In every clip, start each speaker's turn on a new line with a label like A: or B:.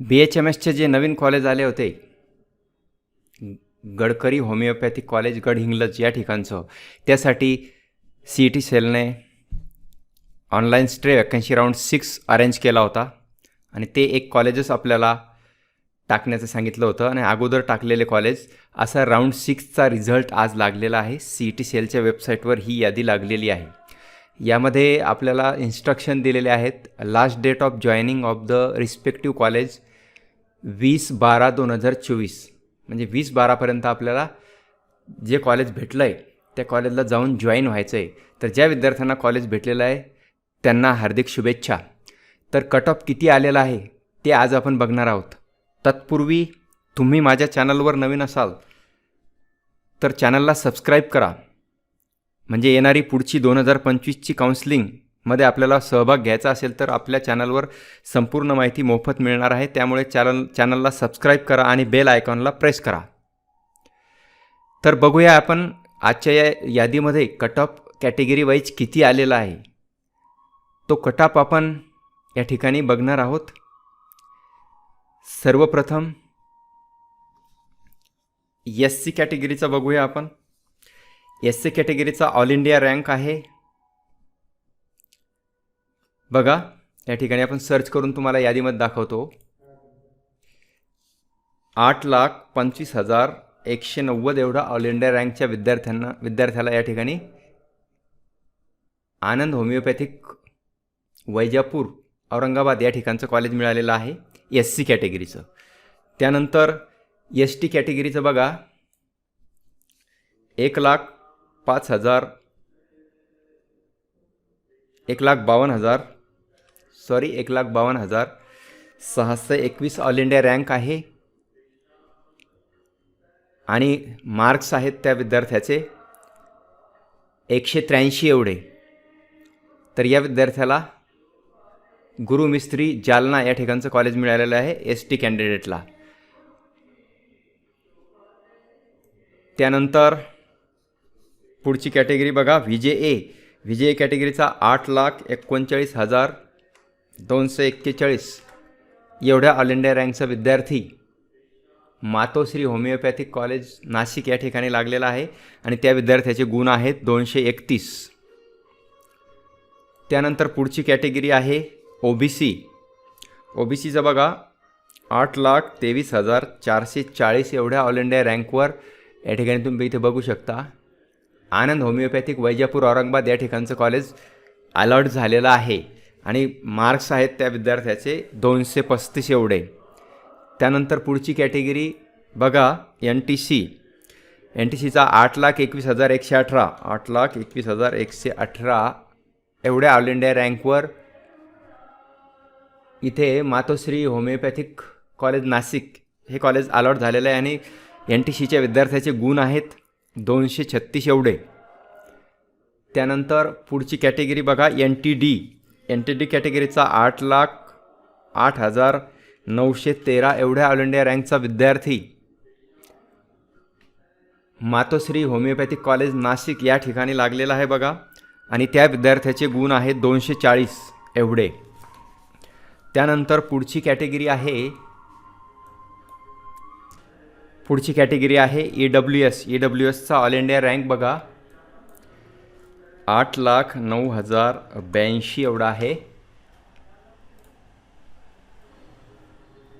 A: बी H M एसचे जे नवीन college आले होते गडकरी होमिओपॅथिक कॉलेज गडहिंग्लज या ठिकाणचं त्यासाठी सी ई टी सेलने online stray vacancy round six arrange केला होता. आणि ते एक कॉलेजच आपल्याला टाकण्याचं सांगितलं होतं. आणि अगोदर टाकलेले कॉलेज असा राऊंड सिक्सचा रिझल्ट आज लागलेला आहे. सी ई टी सेलच्या वेबसाईटवर ही यादी लागलेली आहे. यामध्ये आपल्याला इन्स्ट्रक्शन दिलेले आहेत. Last date of joining of the respective college वीस बारा दोन हजार चोवीस. म्हणजे वीस बारापर्यंत आपल्याला जे कॉलेज भेटलं आहे त्या कॉलेजला जाऊन जॉईन व्हायचं आहे तर ज्या विद्यार्थ्यांना कॉलेज भेटलेलं आहे त्यांना हार्दिक शुभेच्छा. तर कट ऑफ किती आलेला आहे ते आज आपण बघणार आहोत. तत्पूर्वी तुम्ही माझ्या चॅनलवर नवीन असाल तर चॅनलला सबस्क्राईब करा. म्हणजे येणारी पुढची दोन हजार पंचवीसची मध्ये आपल्याला सहभाग घ्यायचा असेल तर आपल्या चॅनलवर संपूर्ण माहिती मोफत मिळणार आहे. त्यामुळे चॅनल चॅनलला सबस्क्राईब करा आणि बेल आयकॉनला प्रेस करा. तर बघूया आपण आजच्या या यादीमध्ये कट ऑफ कॅटेगरी वाईज किती आलेला आहे. तो कट ऑफ आपण या ठिकाणी बघणार आहोत. सर्वप्रथम एस सी कॅटेगरीचा बघूया आपण. एस सी कॅटेगरीचा ऑल इंडिया रँक आहे. बघा या ठिकाणी आपण सर्च करून तुम्हाला यादीमध्ये दाखवतो. आठ लाख पंचवीस हजार एकशे नव्वद एवढा ऑल इंडिया रँकच्या विद्यार्थ्यांना विद्यार्थ्याला या ठिकाणी आनंद होमिओपॅथिक वैजापूर औरंगाबाद या ठिकाणचं कॉलेज मिळालेलं आहे एस सी कॅटेगरीचं त्यानंतर एस टी कॅटेगरीचं बघा. एक लाख पाच हजार एक लाख बावन्न हजार सॉरी एक लाख बावन्न हजार सहाशे एकवीस ऑल इंडिया रँक आहे. आणि मार्क्स आहेत त्या विद्यार्थ्याचे एकशे त्र्याऐंशी एवढे. तर या विद्यार्थ्याला गुरु मिस्त्री जालना या ठिकाणचं कॉलेज मिळालेलं आहे एस टी कॅन्डिडेटला त्यानंतर पुढची कॅटेगरी बघा V J A V J ए कॅटेगरीचा आठ लाख एकोणचाळीस हजार दोनशे एक्केचाळीस. एवढ्या ऑल इंडिया रँकचा विद्यार्थी मातोश्री होमिओपॅथिक कॉलेज नाशिक या ठिकाणी लागलेला आहे आणि त्या विद्यार्थ्याचे गुण आहेत दोनशे एकतीस. त्यानंतर पुढची कॅटेगरी आहे O B C O B सीचं बघा आठ लाख तेवीस हजार चारशे चाळीस एवढ्या ऑल इंडिया रँकवर या ठिकाणी तुम्ही इथे बघू शकता. आनंद होमिओपॅथिक वैजापूर औरंगाबाद या ठिकाणचं कॉलेज अलॉट झालेलं आहे. आणि मार्क्स आहेत त्या विद्यार्थ्याचे दोनशे पस्तीस एवढे. त्यानंतर पुढची कॅटेगरी बघा N T C N T सीचा आठ लाख एकवीस हजार एकशे अठरा. आठ लाख एकवीस हजार एकशे अठरा एवढ्या ऑल इंडिया रँकवर इथे मातोश्री होमिओपॅथिक कॉलेज नाशिक हे कॉलेज अलॉट झालेलं आहे आणि एन टी सीच्या विद्यार्थ्याचे गुण आहेत दोनशे छत्तीस एवढे. त्यानंतर पुढची कॅटेगरी बघा N T D N T D कॅटेगरीचा आठ लाख आठ हजार नऊशे तेरा एवढ्या ऑल इंडिया रँकचा विद्यार्थी. मातोश्री होमिओपॅथिक कॉलेज नाशिक या ठिकाणी लागलेला आहे बघा. आणि त्या विद्यार्थ्याचे गुण आहेत दोनशे चाळीस एवढे. त्यानंतर पुढची कॅटेगरी आहे पुढची कॅटेगरी आहे E W S E W एसचा all India rank बघा. आठ लाख नऊ हज़ार ब्याऐंशी एवढा आहे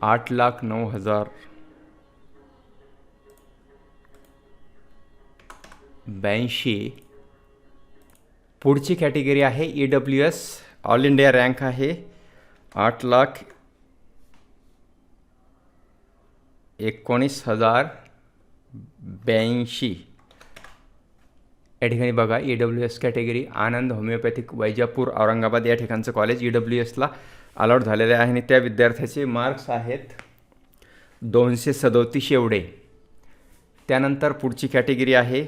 A: आठ लाख नऊ हज़ार ब्याऐंशी पुढची कॅटेगरी आहे E W S all India rank आहे. आठ लाख एकोणीस हज़ार ब्याऐंशी। या ठिकाणी बघा E W S category Anand homeopathic Vaijapur Aurangabad या ठिकाणचं कॉलेज ई डब्ल्यू एसला अलॉट झालेलं आहे. आणि त्या विद्यार्थ्याचे मार्क्स आहेत दोनशे सदोतीस एवढे. त्यानंतर पुढची कॅटेगरी आहे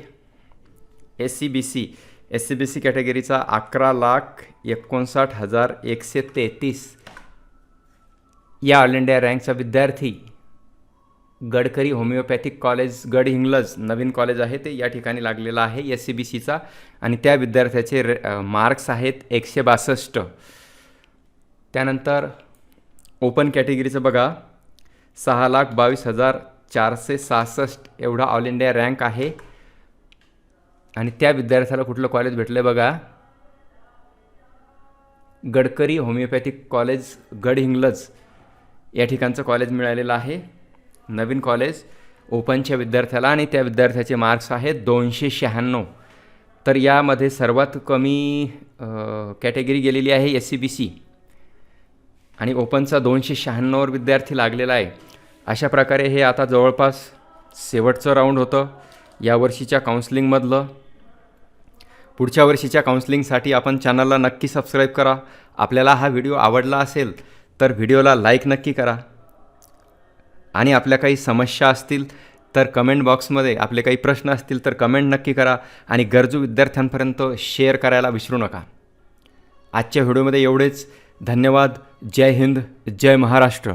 A: S C B C S C B C कॅटेगरीचा अकरा लाख एकोणसाठ हजार एकशे तेहतीस. या ऑल इंडिया रँकचा विद्यार्थी गडकरी होमिओपॅथिक कॉलेज गड हिंगलज नवीन कॉलेज आहे ते या ठिकाणी लागलेलं आहे एस सी बी सीचा आणि त्या विद्यार्थ्याचे रे मार्क्स आहेत एकशे बासष्ट. त्यानंतर ओपन कॅटेगरीचं बघा. सहा लाख बावीस हजार चारशे सहासष्ट एवढा ऑल इंडिया रँक आहे. आणि त्या विद्यार्थ्याला कुठलं कॉलेज भेटलं आहे बघा? गडकरी होमिओपॅथिक कॉलेज गडहिंग्लज या ठिकाणचं कॉलेज मिळालेलं आहे. नवीन कॉलेज ओपनच्या विद्यार्थ्याला आणि त्या विद्यार्थ्याचे मार्क्स आहेत दोनशे शहाण्णव. तर यामध्ये सर्वात कमी कॅटेगरी गेलेली आहे एस सी बी सी आणि ओपनचा दोनशे शहाण्णववर विद्यार्थी लागलेला आहे. अशा प्रकारे हे आता जवळपास शेवटचं राऊंड होतं. यावर्षीच्या काउन्सिलिंगमधलं पुढच्या वर्षीच्या काउन्सिलिंगसाठी आपण चॅनलला नक्की सबस्क्राईब करा. आपल्याला हा व्हिडिओ आवडला असेल तर व्हिडिओला लाईक नक्की करा. आणि आपल्या काही समस्या असतील तर कमेंट बॉक्समध्ये आपले काही प्रश्न असतील तर कमेंट नक्की करा आणि गरजू विद्यार्थ्यांपर्यंत शेअर करायला विसरू नका. आजच्या व्हिडिओमध्ये एवढेच. धन्यवाद. जय हिंद. जय महाराष्ट्र.